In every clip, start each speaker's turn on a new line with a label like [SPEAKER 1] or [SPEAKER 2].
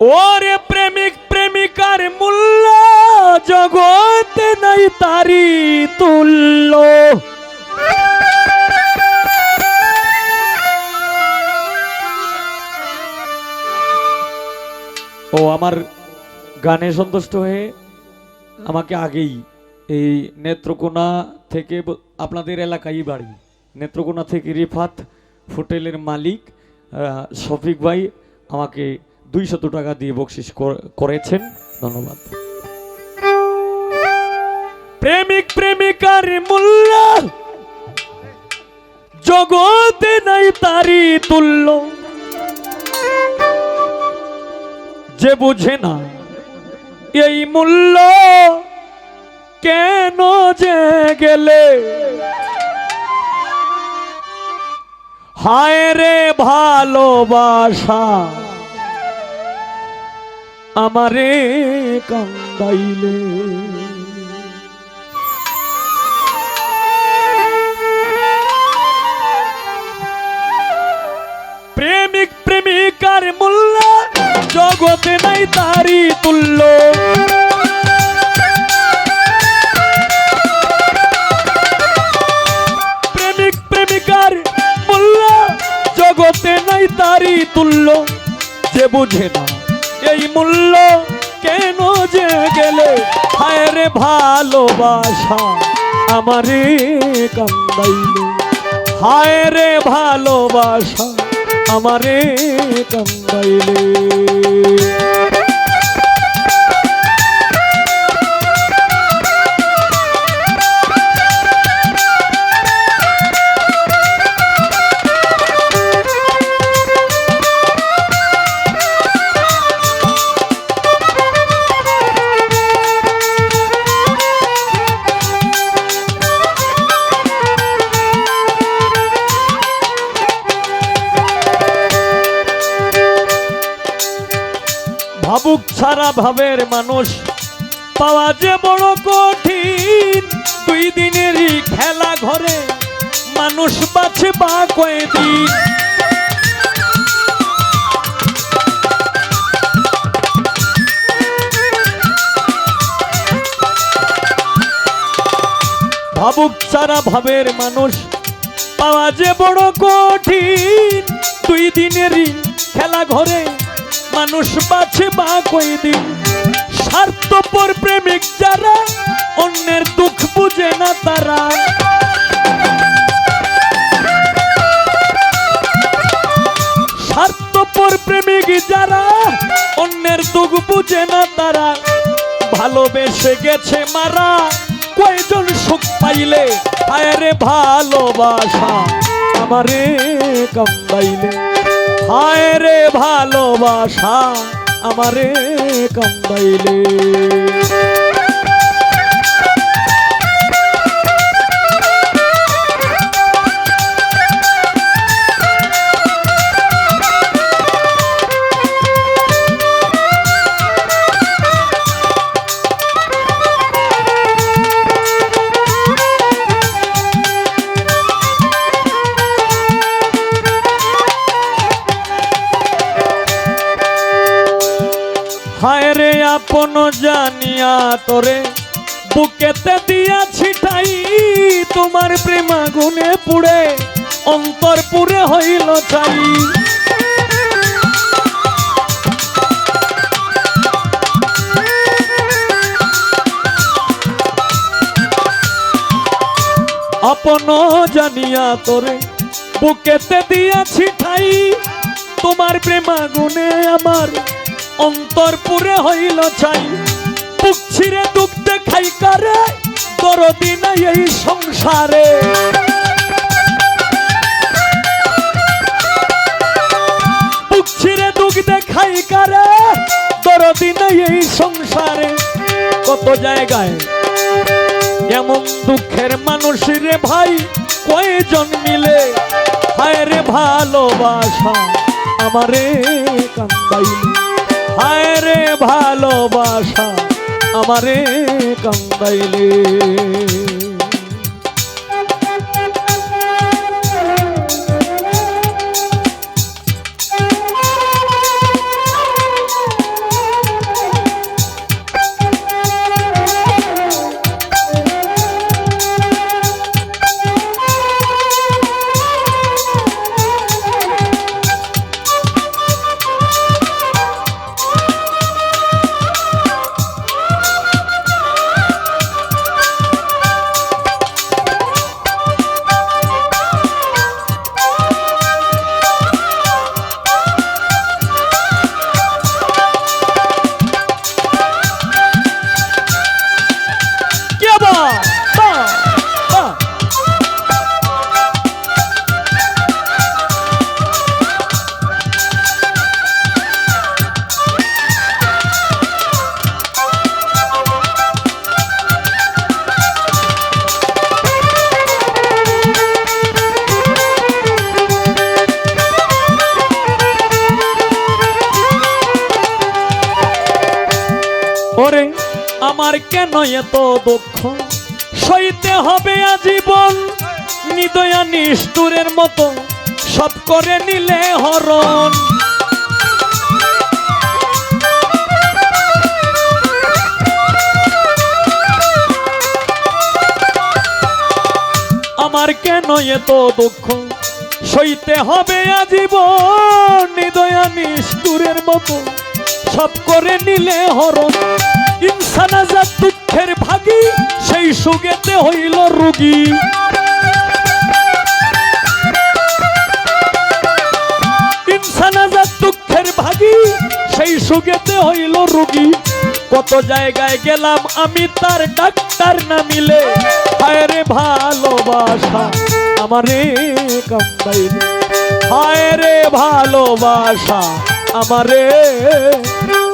[SPEAKER 1] ওরে প্রেমিক প্রেমিকার মূল্য জগতে নাই তারি তুল্য। ও আমার গানে সন্তুষ্ট হয়ে আমাকে আগেই এই নেত্রকোনা থেকে আপনাদের এলাকায় বাড়ি, নেত্রকোনা থেকে রিফাত হোটেলের মালিক শফিক ভাই আমাকে দুইশত টাকা দিয়ে বকশিস করেছেন। ধন্যবাদ। প্রেমিক প্রেমিকার মূল্য জগতে নাই তারি তুল্য। যে বুঝে না এই মূল্য কেন যে গেলে? হায় রে ভালোবাসা। আমারে কান্দাইলে। প্রেমিক প্রেমিকার মূল্য জগতে নাই তারি তুল্য। প্রেমিক প্রেমিকার মূল্য জগতে নাই তারি তুল্য। যে বুঝে না। এই মূল্য কেন যে গেলে? হায় রে ভালোবাসা আমারে কান্দাইলে। হায় রে ভালোবাসা আমারে কান্দাইলে। ভাবের মানুষ। পাওয়া যে বড় কঠিন, দুই দিনেরই খেলা ঘরে মানুষ বাছে বা কয়েদিন। ভাবুক ছাড়া ভাবের মানুষ, পাওয়া যে বড় কঠিন, দুই দিনেরই খেলা ঘরে মানুষ বাছে বা কই দিন স্বার্থপর প্রেমিক যারা, অন্যের দুঃখ বুঝে না তারা। স্বার্থপর প্রেমিক যারা, অন্যের দুঃখ বুঝে না তারা। ভালোবেসে গেছে মারা, কয়জন সুখ পাইলে? আরে ভালোবাসা, আমারে কান্দাইলে হায় রে ভালোবাসা আমারে কান্দাইলে তোরে বুকেতে দিয়া ছিটাই, তোমার প্রেমা গুনে পুড়ে অন্তর পুরে হইল চাই আপন জানিয়া তোরে বুকেতে দিয়া ছিটাই, তোমার প্রেমা গুনে আমার অন্তর পুরে হইল চাই বুক ছিঁড়ে দুঃখ দেখাই কারে? দরদি নাই এই সংসারে। বুক ছিঁড়ে দুঃখ দেখাই কারে? দরদি নাই এই সংসারে। কত জায়গায় এমন দুঃখের মানুষ রে ভাই, কয়জন মিলে? হায় রে ভালোবাসা আমারে কান্দাইলে। হায় রে ভালোবাসা আমারে কান্দাইলে। কেন এত দুঃখ? সইতে হবে আজীবন নিদয়া নিষ্ঠুরের মতো। সব করে নিলে হরণ। আমার কেন এত দুঃখ? সইতে হবে আজীবন নিদয়া নিষ্ঠুরের মতো। সব করে নিলে হরণ। আজাদ দুঃখের ভাগী, সেই সুগেতে হইল রুগী। দুঃখের ভাগী, সেই সুগেতে হইল রুগী। কত জায়গায় গেলাম আমি তার ডাক্তার না মিলে। হায় রে ভালোবাসা, আমারে কান্দাইলে হায় রে ভালোবাসা, আমারে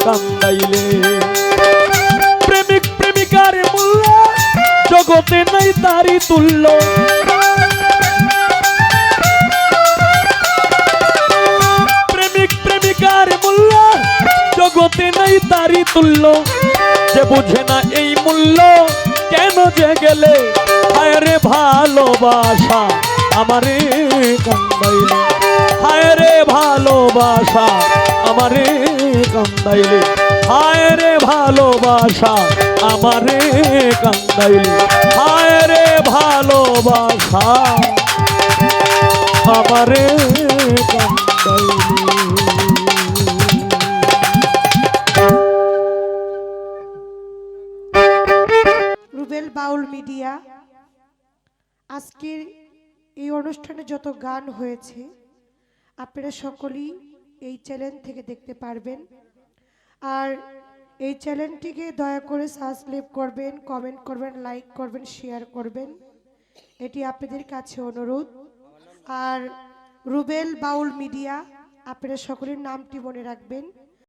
[SPEAKER 1] কান্দাইলে জগতে নাই তারি তুল্য। প্রেমিক, প্রেমিকার মূল্য, জগতে নাই তারি তুল্য। যে বুঝে না এই মূল্য, কেন যে গেলে? হায় রে ভালোবাসা আমারে কান্দাইলে হায় রে ভালোবাসা, আমারে কান্দাইলে। হায় রে ভালোবাসা, আমারে কান্দাইলে। হায় রে ভালোবাসা, আমারে
[SPEAKER 2] রুবেল বাউল মিডিয়া, আজকের এই অনুষ্ঠানে যত গান হয়েছে আপনারা সকলেই এই চ্যানেল থেকে দেখতে পারবেন। আর এই চ্যানেলটিকে দয়া করে সাবস্ক্রাইব করবেন কমেন্ট করবেন লাইক করবেন শেয়ার করবেন। এটি আপনাদের কাছে অনুরোধ। আর রুবেল বাউল মিডিয়া, আপনারা সকলের নামটি মনে রাখবেন।